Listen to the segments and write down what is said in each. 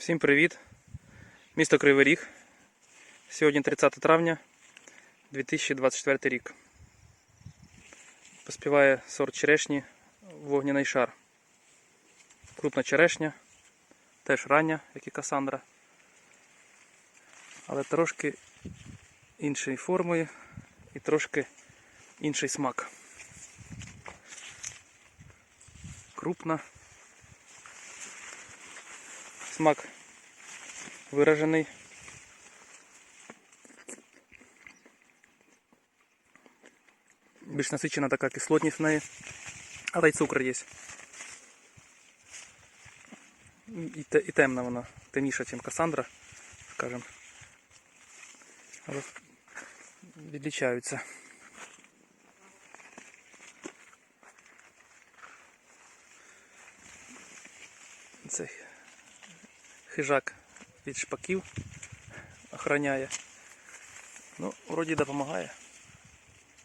Всім привіт! Місто Кривий Ріг. Сьогодні 30 травня 2024 рік. Поспіває сорт черешні вогняний шар. Крупна черешня, теж рання, як і Касандра. Але трошки іншої форми і трошки інший смак. Крупна. Смак виражений. Більш насичена така кислотність в неї, але й цукор є. І, те- і темна вона, Касандра, скажімо. Але відлічаються. Хижак від шпаків охороняє. Ну, вроді допомагає.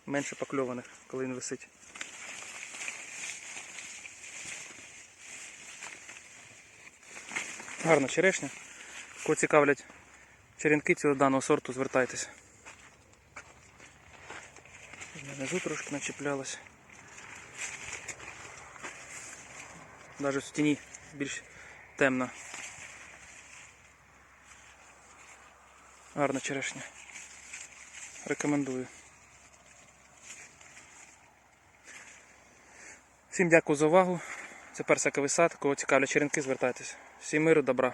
Менше покльованих, коли він висить. Гарна черешня. Кого цікавлять черенки цього даного сорту, звертайтеся. Внизу трошки начіплялось. Навіть в тіні більш темно. Гарна черешня. Рекомендую. Всім дякую за увагу. Це персиковий сад. Кого цікавлять черенки, звертайтеся. Всім миру, добра.